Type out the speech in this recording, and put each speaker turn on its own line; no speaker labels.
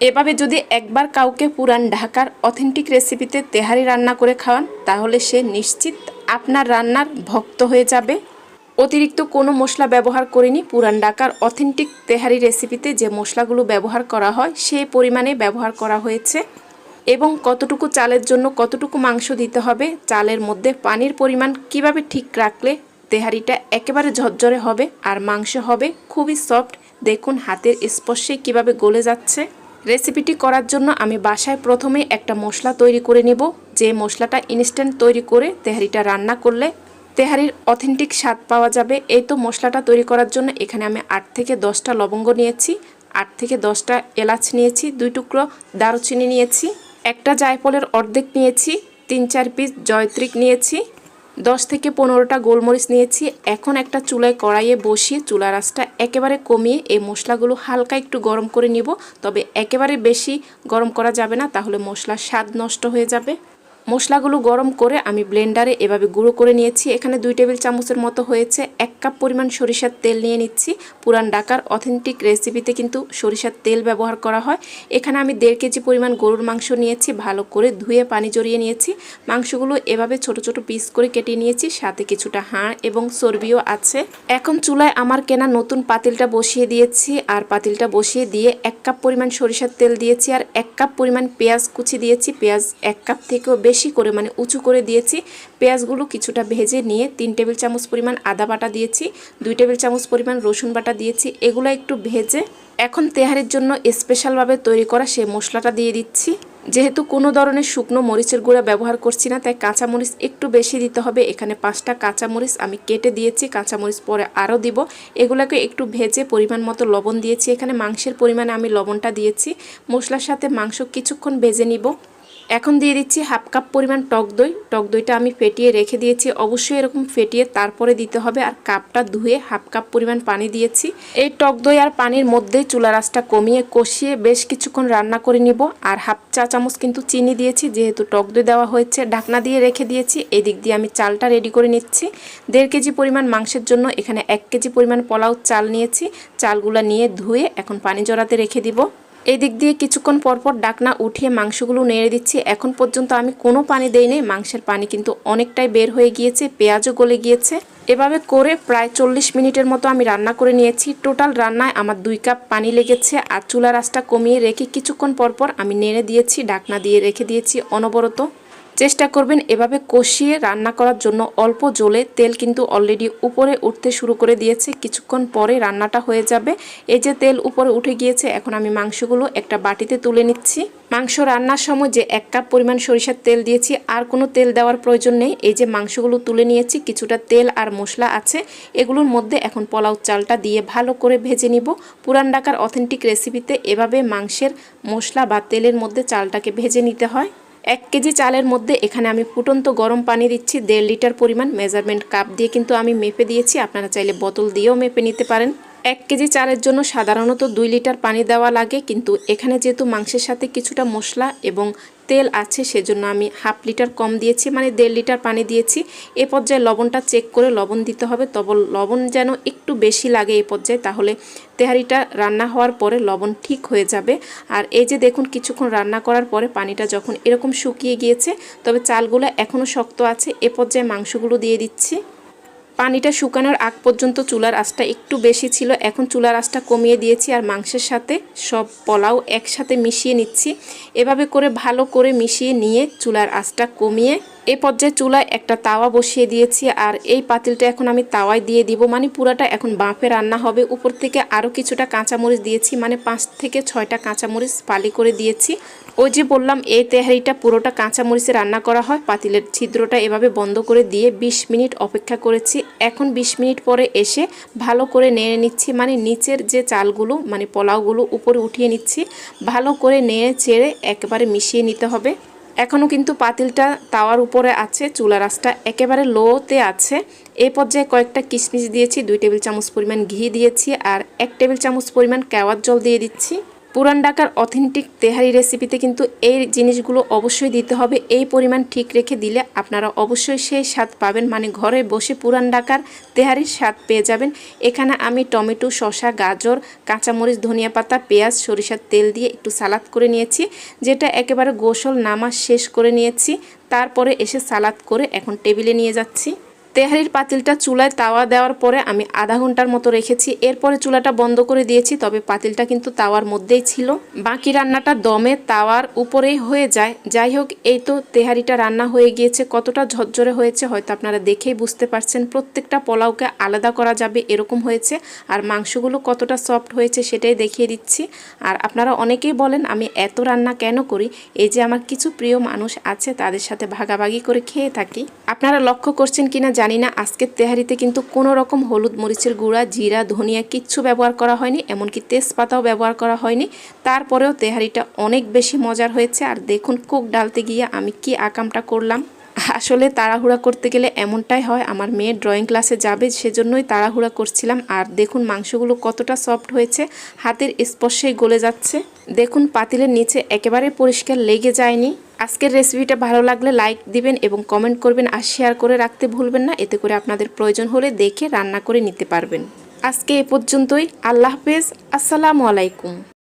এভাবে যদি একবার কাউকে পুরান ঢাকার অথেন্টিক রেসিপিতে তেহারি রান্না করে খাওয়ান, তাহলে সে নিশ্চিত আপনার রান্নার ভক্ত হয়ে যাবে। অতিরিক্ত কোনো মশলা ব্যবহার করিনি পুরান ঢাকার অথেন্টিক তেহারি রেসিপিতে যে মশলাগুলো ব্যবহার করা হয় সেই পরিমাণে ব্যবহার করা হয়েছে। এবং কতটুকু চালের জন্য কতটুকু মাংস দিতে হবে, চালের মধ্যে পানির পরিমাণ কীভাবে ঠিক রাখলে তেহারিটা একেবারে ঝরঝরে হবে আর মাংস হবে খুবই সফট, দেখুন হাতের স্পর্শে কীভাবে গলে যাচ্ছে। রেসিপিটি করার জন্য আমি বাসায় প্রথমে একটা মশলা তৈরি করে নেব। যে মশলাটা ইনস্ট্যান্ট তৈরি করে তেহারিটা রান্না করলে তেহারির অথেন্টিক স্বাদ পাওয়া যাবে। এই তো মশলাটা তৈরি করার জন্য এখানে আমি আট থেকে দশটা লবঙ্গ নিয়েছি। আট থেকে দশটা এলাচ নিয়েছি, দুই টুকরো দারুচিনি নিয়েছি, একটা জায়ফলের অর্ধেক নিয়েছি, তিন চার পিস জয়ত্রিক নিয়েছি। দশ থেকে পনেরোটা গোলমরিচ নিয়েছি। এখন একটা চুলায় কড়াইয়ে বসিয়ে চুলা রাসটা একেবারে কমিয়ে এই মশলাগুলো হালকা একটু গরম করে নিব। তবে একেবারে বেশি গরম করা যাবে না, তাহলে মশলার স্বাদ নষ্ট হয়ে যাবে। মশলাগুলো গরম করে আমি ব্লেন্ডারে এভাবে গুঁড়ো করে নিয়েছি। এখানে দুই টেবিল চামচের মতো হয়েছে এক কাপ পরিমাণ সরিষার তেল নিয়ে নিচ্ছি। পুরান ডাকার অথেন্টিক রেসিপিতে কিন্তু সরিষার তেল ব্যবহার করা হয়। এখানে আমি দেড় কেজি পরিমাণ গরুর মাংস নিয়েছি, ভালো করে ধুয়ে পানি জড়িয়ে নিয়েছি। মাংসগুলো এভাবে ছোট ছোট পিস করে কেটে নিয়েছি, সাথে কিছুটা হাড় এবং চর্বিও আছে। এখন চুলায় আমার কেনা নতুন পাতিলটা বসিয়ে দিয়েছি আর পাতিলটা বসিয়ে দিয়ে এক কাপ পরিমাণ সরিষার তেল দিয়েছি আর এক কাপ পরিমাণ পেঁয়াজ কুচি দিয়েছি। পেঁয়াজ এক কাপ থেকেও বেশি করে মানে উঁচু করে দিয়েছি। পেঁয়াজগুলো কিছুটা ভেজে নিয়ে তিন টেবিল চামচ পরিমাণ আদা বাটা দিয়েছি, দুই টেবিল চামচ পরিমাণ রসুন বাটা দিয়েছি, এগুলো একটু ভেজে এখন তেহারির জন্য স্পেশালভাবে তৈরি করা সেই মশলাটা দিয়ে দিচ্ছি। যেহেতু কোনো ধরনের শুকনো মরিচের গুঁড়া ব্যবহার করছি না, তাই কাঁচামরিচ একটু বেশি দিতে হবে। এখানে পাঁচটা কাঁচামরিচ আমি কেটে দিয়েছি, কাঁচামরিচ পরে আরও দিব। এগুলোকে একটু ভেজে পরিমাণ মতো লবণ দিয়েছি। এখানে মাংসের পরিমাণে আমি লবণটা দিয়েছি। মশলার সাথে মাংস কিছুক্ষণ ভেজে নিব। এখন দিয়ে দিচ্ছি হাফ কাপ পরিমাণ টক দই। টক দইটা আমি ফেটিয়ে রেখে দিয়েছি। অবশ্যই এরকম ফেটিয়ে তারপরে দিতে হবে। আর কাপটা ধুয়ে হাফ কাপ পরিমাণ পানি দিয়েছি। এই টক দই আর পানির মধ্যেই চুলা রাসটা কমিয়ে কষিয়ে বেশ কিছুক্ষণ রান্না করে নিব। আর হাফ চা চামচ কিন্তু চিনি দিয়েছি। যেহেতু টক দই দেওয়া হয়েছে, ঢাকনা দিয়ে রেখে দিয়েছি। এদিক দিয়ে আমি চালটা রেডি করে নিচ্ছি। দেড় কেজি পরিমাণ মাংসের জন্য এখানে এক কেজি পরিমাণ পোলাও চাল নিয়েছি। চালগুলো নিয়ে ধুয়ে এখন পানি জড়াতে রেখে দিব। এই দিক দিয়ে কিছুক্ষণ পরপর ডাকনা উঠিয়ে মাংসগুলো নেড়ে দিচ্ছি। এখন পর্যন্ত আমি কোনো পানি দেইনি। মাংসের পানি কিন্তু অনেকটাই বের হয়ে গিয়েছে, পেঁয়াজও গলে গিয়েছে। এভাবে করে প্রায় চল্লিশ মিনিটের মতো আমি রান্না করে নিয়েছি। টোটাল রান্নায় আমার দুই কাপ পানি লেগেছে আর চুলা রাসটা কমিয়ে রেখে কিছুক্ষণ পরপর আমি নেড়ে দিয়েছি, ডাকনা দিয়ে রেখে দিয়েছি অনবরত। চেষ্টা করবেন এভাবে কষিয়ে রান্না করার জন্য। অল্প জলে তেল কিন্তু অলরেডি উপরে উঠতে শুরু করে দিয়েছে। কিছুক্ষণ পরে রান্নাটা হয়ে যাবে। এই যে তেল উপরে উঠে গিয়েছে, এখন আমি মাংসগুলো একটা বাটিতে তুলে নিচ্ছি। মাংস রান্নার সময় যে এক কাপ পরিমাণ সরিষার তেল দিয়েছি, আর কোনো তেল দেওয়ার প্রয়োজন নেই। এই যে মাংসগুলো তুলে নিয়েছি, কিছুটা তেল আর মশলা আছে। এগুলোর মধ্যে এখন পোলাও চালটা দিয়ে ভালো করে ভেজে নিব। পুরান ঢাকার অথেন্টিক রেসিপিতে এভাবে মাংসের মশলা বা তেলের মধ্যে চালটাকে ভেজে নিতে হয়। এক কেজি চালের মধ্যে এখানে আমি ফুটন্ত গরম পানি দিচ্ছি, দেড় লিটার পরিমাণ। মেজারমেন্ট কাপ দিয়ে কিন্তু আমি মেপে দিয়েছি। আপনারা চাইলে বোতল দিয়েও মেপে নিতে পারেন। এক কেজি চালের জন্য সাধারণত দুই লিটার পানি দেওয়া লাগে, কিন্তু এখানে যেহেতু মাংসের সাথে কিছুটা মশলা এবং তেল আছে, সেজন্য আমি হাফ লিটার কম দিয়েছি মানে দেড় লিটার পানি দিয়েছি। এ পর্যায়ে লবণটা চেক করে লবণ দিতে হবে, তবে লবণ যেন একটু বেশি লাগে এ পর্যায়ে, তাহলে তেহারিটা রান্না হওয়ার পরে লবণ ঠিক হয়ে যাবে। আর এই যে দেখুন, কিছুক্ষণ রান্না করার পরে পানিটা যখন এরকম শুকিয়ে গিয়েছে, তবে চালগুলো এখনও শক্ত আছে, এ পর্যায়ে মাংসগুলো দিয়ে দিচ্ছি। পানিটা শুকানোর আগ পর্যন্ত চুলার আঁচটা একটু বেশি ছিল, এখন চুলার আঁচটা কমিয়ে দিয়েছি আর মাংসের সাথে সব পোলাও একসাথে মিশিয়ে নিচ্ছি। এভাবে করে ভালো করে মিশিয়ে নিয়ে চুলার আঁচটা কমিয়ে এ পর্যায়ে চুলায় একটা তাওয়া বসিয়ে দিয়েছি আর এই পাতিলটা এখন আমি তাওয়ায় দিয়ে দিব। মানে পুরাটা এখন বাঁফে রান্না হবে। উপর থেকে আরও কিছুটা কাঁচামরিচ দিয়েছি। মানে পাঁচ থেকে ছয়টা কাঁচামরিচ পালি করে দিয়েছি। ওই যে বললাম, এই তেহারিটা পুরোটা কাঁচামরিচে রান্না করা হয়। পাতিলের ছিদ্রটা এভাবে বন্ধ করে দিয়ে ২০ মিনিট অপেক্ষা করেছি। এখন ২০ মিনিট পরে এসে ভালো করে নেড়ে নিচ্ছি। মানে নিচের যে চালগুলো মানে পোলাওগুলো উপরে উঠিয়ে নিচ্ছি। ভালো করে নেড়ে চেড়ে একেবারে মিশিয়ে নিতে হবে। এখনও কিন্তু পাতিলটা তাওয়ার উপরে আছে, চুলা রাসটা একেবারে লোতে আছে। এই পর্যায়ে কয়েকটা কিশমিশ দিয়েছি, দুই টেবিল চামচ পরিমাণ ঘি দিয়েছি আর এক টেবিল চামচ পরিমাণ কেওয়ার জল দিয়ে দিচ্ছি। পুরান ঢাকার অথেন্টিক তেহারি রেসিপিতে কিন্তু এই জিনিসগুলো অবশ্যই দিতে হবে। এই পরিমাণ ঠিক রেখে দিলে আপনারা অবশ্যই সেই স্বাদ পাবেন। মানে ঘরে বসে পুরান ঢাকার তেহারির স্বাদ পেয়ে যাবেন। এখানে আমি টমেটো, শসা, গাজর, কাঁচামরিচ, ধনিয়া পাতা, পেঁয়াজ, সরিষার তেল দিয়ে একটু সালাদ করে নিয়েছি, যেটা একেবারে গোসল নামাজ শেষ করে নিয়েছি। তারপরে এসে সালাদ করে এখন টেবিলে নিয়ে যাচ্ছি। তেহারির পাতিলটা চুলায় তাওয়া দেওয়ার পরে আমি আধা ঘণ্টার মতো রেখেছি। এরপরে চুলাটা বন্ধ করে দিয়েছি, তবে পাতিলটা কিন্তু তাওয়ার মধ্যেই ছিল। বাকি রান্নাটা দমে তাওয়ার উপরেই হয়ে যায়। যাই হোক, এই তো তেহারিটা রান্না হয়ে গিয়েছে। কতটা ঝরঝরে হয়েছে হয়তো আপনারা দেখেই বুঝতে পারছেন। প্রত্যেকটা পোলাওকে আলাদা করা যাবে, এরকম হয়েছে। আর মাংসগুলো কতটা সফট হয়েছে সেটাই দেখিয়ে দিচ্ছি। আর আপনারা অনেকেই বলেন, আমি এত রান্না কেন করি? এই যে আমার কিছু প্রিয় মানুষ আছে, তাদের সাথে ভাগাভাগি করে খেয়ে থাকি। আপনারা লক্ষ্য করছেন কিনা জানি না আজকের তেহারিতে কিন্তু কোনো রকম হলুদ মরিচের গুঁড়া, জিরা, ধনিয়া কিচ্ছু ব্যবহার করা হয়নি, এমনকি তেজপাতাও ব্যবহার করা হয়নি। তারপরেও তেহারিটা অনেক বেশি মজার হয়েছে। আর দেখুন কুক ডালতে গিয়ে আমি কি আকামটা করলাম। আসলে তাড়াহুড়া করতে গেলে এমনটাই হয়, আমার মেয়ে ড্রয়িং ক্লাসে যাবে, সেজন্যই তাড়াহুড়া করছিলাম। আর দেখুন মাংসগুলো কতটা সফট হয়েছে, হাতের স্পর্শেই গলে যাচ্ছে। দেখুন পাতিলের নিচে একেবারে পরিষ্কার লেগে যায়নি। আজকের রেসিপিটা ভালো লাগলে লাইক দিবেন এবং কমেন্ট করবেন আর শেয়ার করে রাখতে ভুলবেন না। এতে করে আপনাদের প্রয়োজন হলে দেখে রান্না করে নিতে পারবেন। আজকে এ পর্যন্তই। আল্লাহ হাফেজ। আসসালামু আলাইকুম।